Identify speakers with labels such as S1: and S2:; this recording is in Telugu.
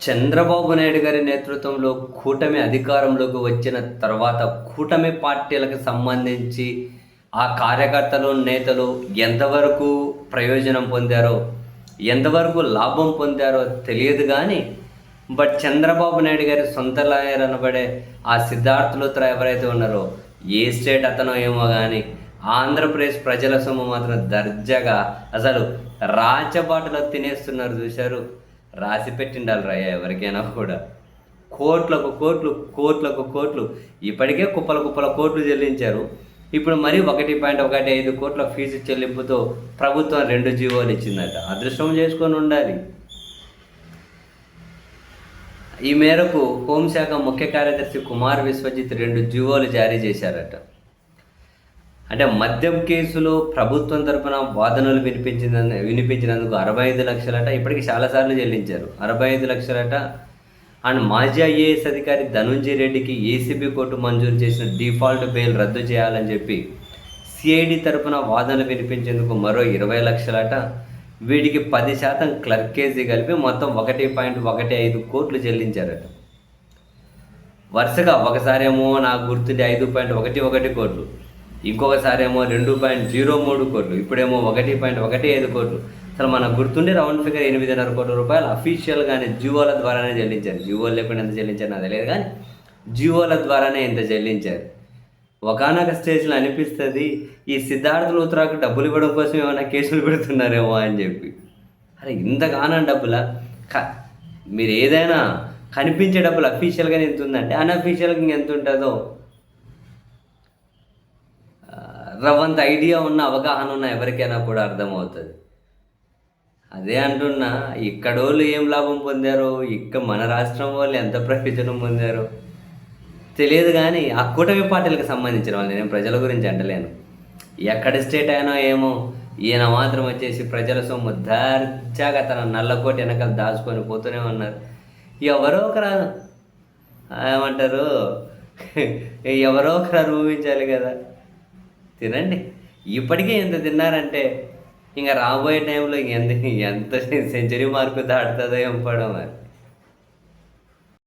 S1: చంద్రబాబు నాయుడు గారి నేతృత్వంలో కూటమి అధికారంలోకి వచ్చిన తర్వాత కూటమి పార్టీలకు సంబంధించి ఆ కార్యకర్తలు నేతలు ఎంతవరకు ప్రయోజనం పొందారో ఎంతవరకు లాభం పొందారో తెలియదు కానీ బట్ చంద్రబాబు నాయుడు గారి సొంత లాయర్ అనబడే ఆ సిద్ధార్థ లూత్రా ఎవరైతే ఉన్నారో ఏ స్టేట్ అతనో ఏమో కానీ ఆంధ్రప్రదేశ్ ప్రజల సొమ్ము మాత్రం దర్జాగా అసలు రాచబాటలో తినేస్తున్నారు చూశారు. రాసి పెట్టిండాలి రాయ ఎవరికైనా కూడా. కోట్లకు కోట్లు కోట్లకు కోట్లు. ఇప్పటికే కుప్పల కుప్పల కోట్లు చెల్లించారు. ఇప్పుడు మరీ ఒకటి పాయింట్ ఒకటి ఐదు కోట్ల ఫీజు చెల్లింపుతో ప్రభుత్వం రెండు జీవోలు ఇచ్చిందట. అదృష్టం చేసుకొని ఉండాలి. ఈ మేరకు హోంశాఖ ముఖ్య కార్యదర్శి కుమార్ విశ్వజిత్ రెండు జీవోలు జారీ చేశారట. అంటే మద్యం కేసులో ప్రభుత్వం తరపున వాదనలు వినిపించిన వినిపించినందుకు అరవై ఐదు లక్షలట ఇప్పటికి చాలాసార్లు చెల్లించారు. అరవై ఐదు లక్షలట. అండ్ మాజీ ఐఏఎస్ అధికారి ధనుంజయ రెడ్డికి ఏసీబీ కోర్టు మంజూరు చేసిన డిఫాల్ట్ బెయిల్ రద్దు చేయాలని చెప్పి సిఐడి తరపున వాదనలు వినిపించేందుకు మరో ఇరవై లక్షలట. వీడికి పది శాతం క్లర్కేజీ కలిపి మొత్తం ఒకటి పాయింట్ ఒకటి ఐదు కోట్లు చెల్లించారట. వరుసగా ఒకసారేమో నాకు గుర్తుండే ఐదు పాయింట్ ఒకటి ఒకటి కోట్లు. ఇంకొకసారి ఏమో రెండు పాయింట్ జీరో మూడు కోట్లు ఇప్పుడేమో ఒకటి పాయింట్ ఒకటి ఐదు కోట్లు. అసలు మనకు గుర్తుండే రౌండ్ ఫిగర్ ఎనిమిదిన్నర కోట్ల రూపాయలు అఫీషియల్గానే జియోల ద్వారానే చెల్లించారు. జియోలు లేకుండా ఎంత చెల్లించారు నాకు తెలియదు కానీ జియోల ద్వారానే ఇంత చెల్లించారు. ఒకనొక స్టేజ్లో అనిపిస్తుంది ఈ సిద్ధార్థ లూత్రాకు డబ్బులు ఇవ్వడం కోసం ఏమైనా కేసులు పెడుతున్నారేమో అని చెప్పి. అరే ఇంతగానం డబ్బులా? క మీరు ఏదైనా కనిపించే డబ్బులు అఫీషియల్గానే ఎంత ఉందంటే అన్అఫీషియల్గా ఇంకెంత ఉంటుందో ఆ, రవ్వంత ఐడియా ఉన్న అవగాహన ఉన్న ఎవరికైనా కూడా అర్థమవుతుంది. అదే అంటున్నా ఇక్కడోళ్ళు ఏం లాభం పొందారో ఇక్కడ మన రాష్ట్రం వాళ్ళు ఎంత ప్రయోజనం పొందారో తెలియదు కానీ ఆ కూటమి పార్టీలకు సంబంధించిన వాళ్ళు నేను ప్రజల గురించి అంటలేను. ఎక్కడ స్టేట్ అయినా ఏమో ఈయన మాత్రం వచ్చేసి ప్రజల సొమ్ము దర్జాగా తన నల్లకోటి వెనకాల దాచుకొని పోతూనే ఉన్నారు. ఎవరో ఒకరు ఏమంటారు? ఎవరో ఒకరు ఊహించాలి కదా. తినండి. ఇప్పటికే ఎంత తిన్నారంటే ఇంకా రాబోయే టైంలో ఎంత ఎంత సెంచరీ మార్కు దాటుతుందో ఏం పడో మరి.